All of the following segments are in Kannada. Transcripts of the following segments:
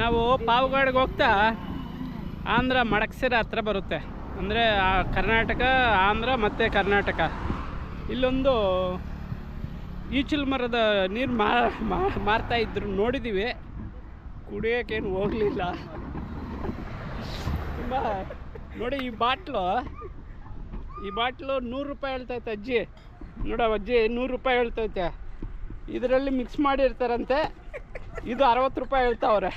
ನಾವು ಪಾವಗಡ್ಗೆ ಹೋಗ್ತಾ ಆಂಧ್ರ ಮಡಕ್ಸಿರ ಹತ್ರ ಬರುತ್ತೆ. ಅಂದರೆ ಕರ್ನಾಟಕ, ಆಂಧ್ರ ಮತ್ತು ಕರ್ನಾಟಕ. ಇಲ್ಲೊಂದು ಈಚಲ್ ಮರದ ನೀರು ಮಾರ್ತಾ ಇದ್ರು ನೋಡಿದ್ದೀವಿ ಕುಡಿಯೋಕ್ಕೇನು ಹೋಗಲಿಲ್ಲ. ತುಂಬ ನೋಡಿ ಈ ಬಾಟ್ಲು ಈ ಬಾಟ್ಲು ನೂರು ರೂಪಾಯಿ ಹೇಳ್ತೈತೆ ಅಜ್ಜಿ. ನೋಡೋ ಅಜ್ಜಿ, ನೂರು ರೂಪಾಯಿ ಹೇಳ್ತೈತೆ ಇದರಲ್ಲಿ ಮಿಕ್ಸ್ ಮಾಡಿರ್ತಾರಂತೆ. ಇದು ಅರವತ್ತು ರೂಪಾಯಿ ಹೇಳ್ತಾವ್ರೆ.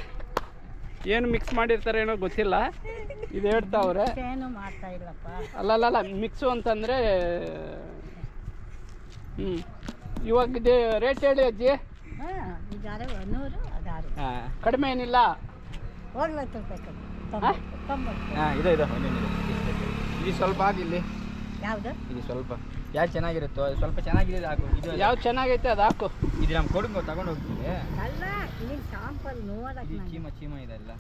ಏನು ಮಿಕ್ಸ್ ಮಾಡಿರ್ತಾರೆ ಏನೋ ಗೊತ್ತಿಲ್ಲ. ಇದು ಹೇಳ್ತಾವ್ರೆ. ಏನು ಮಾಡ್ತಾ ಇಲ್ಲಪ್ಪ. ಅಲ್ಲಲ್ಲ ಮಿಕ್ಸು ಅಂತಂದರೆ ಹ್ಞೂ ಇವಾಗ ಇದು ರೇಟ್ ಹೇಳಿ ಅಜ್ಜಿ. ಹಾಂ ಕಡಿಮೆ ಏನಿಲ್ಲ. ಹಾಂ? ಇದೆ ಇದೆ. ಇದು ಸ್ವಲ್ಪ ಆಗಿಲ್ಲಿ ಇಲ್ಲಿ. ಯಾವುದು? ಇದು ಸ್ವಲ್ಪ. ಯಾವ್ದು ಚೆನ್ನಾಗಿರುತ್ತೋ ಅದು ಸ್ವಲ್ಪ ಚೆನ್ನಾಗಿದೆ ಹಾಕು ಇದು ಯಾವ್ದು ಚೆನ್ನಾಗೈತೆ ಅದು ಹಾಕು. ಇದು ನಮ್ಮ ಕೊಡುಗೆ ತಗೊಂಡು ಹೋಗ್ತೀವಿ. ಅಲ್ಲ ನೀನು ಶಾಂಪಲ್ ನೋಡಕ್ಕೆ ಇದು ಚೀಮ ಚೀಮ ಇದೆಲ್ಲ.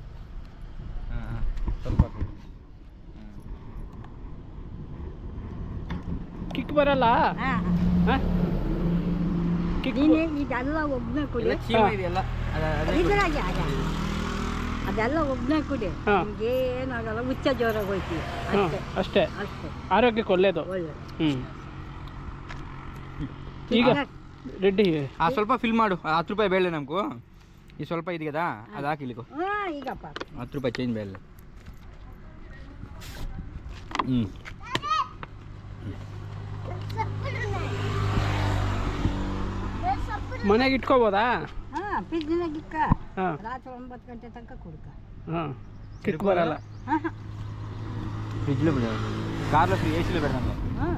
ಹಾಂ ಹಾಂ. ಸ್ವಲ್ಪ. ಕಿಕ್ ಬರಲ್ಲ? ಹಾಂ. ಹಾಂ? ಕಿಕ್ ನೀನು ಇದೆಲ್ಲ ಒಬ್ಬನೇ ಕುಡಿ. ಚೀಮ. ಇದೆಯಲ್ಲ. ಇದ್ರಾಗೆ ಅದ ಅದೆಲ್ಲ ಒಬ್ಬನೇ ಕುಡಿ. ಹಾ. ಏನಾಗಲ್ಲ ಉಚ್ಚ ಜ್ವರ ಹೋಯ್ತಿ. ಅಷ್ಟೇ. ಅಷ್ಟೇ. ಅಷ್ಟೇ. ಆರೋಗ್ಯಕ್ಕೆ ಒಳ್ಳೇದು. ಒಳ್ಳೆ ಹ್ಞೂ ಈಗ ರೆಡ್ಡಿ. ಆ ಸ್ವಲ್ಪ ಫಿಲ್ ಮಾಡು. ಹತ್ತು ರೂಪಾಯಿ ಬೇಳೆ ನಮಗೂ. ಈ ಸ್ವಲ್ಪ ಇದೆಯದಾ ಅದು? ಹಾಕಿ ಹತ್ತು ರೂಪಾಯಿ ಚೇಂಜ್ ಬೇಳೆ. ಹ್ಞೂ ಮನೆಗೆ ಇಟ್ಕೋಬೋದಾ? ಹಾಂ ಫ್ರಿಜ್ನಾಗ ಬಿಡ. ಎ ಸಿಲು ಬೇಡ ನಮಗೆ. ಹಾಂ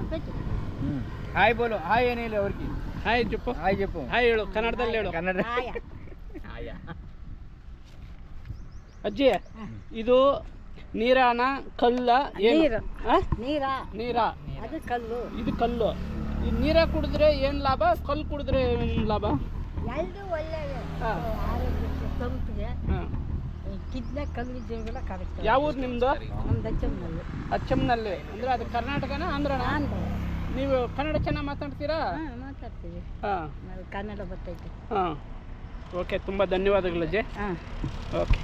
ಹ್ಞೂ ಹಾಯ್ ಬೋಲು. ಹಾಯ್ ಏನೇ ಇಲ್ಲ ಅವ್ರಿಗೆ? ಹಾಯ್ ಚುಪ್ಪು ಹಾಯ್ ಚುಪ್ಪು ಹಾಯ್ ಹೇಳು ಕನ್ನಡದಲ್ಲಿ ಹೇಳು. ಕನ್ನಡ ಅಜ್ಜಿ ಇದು ನೀರಾನ ಕಲ್ಲ ಏನು? ನೀರ. ನೀರ? ಕಲ್ಲು. ಇದು ಕಲ್ಲು. ಈ ನೀರ ಕುಡಿದ್ರೆ ಏನು ಲಾಭ? ಕಲ್ಲು ಕುಡಿದ್ರೆ ಏನು ಲಾಭ? ಎಲ್ಲರೂ ಕಲ್ಲು ಜೀವಗಳ ಯಾವುದು ನಿಮ್ದು? ನಮ್ದು ಅಚ್ಚಮ್ನಲ್ಲಿ ಅಂದ್ರೆ ಅದು ಕರ್ನಾಟಕನ ಆಂಧ್ರನಾ? ಆಂಧ್ರ. ನೀವು ಕನ್ನಡ ಚೆನ್ನಾಗಿ ಮಾತಾಡ್ತೀರಾ? ಹಾಂ ಮಾತಾಡ್ತೀವಿ. ಹಾಂ. ಕನ್ನಡ ಬರ್ತೈತೆ ಹಾಂ. ಓಕೆ ತುಂಬ ಧನ್ಯವಾದಗಳು ಅಜ್ಜಿ ಹಾಂ. ಓಕೆ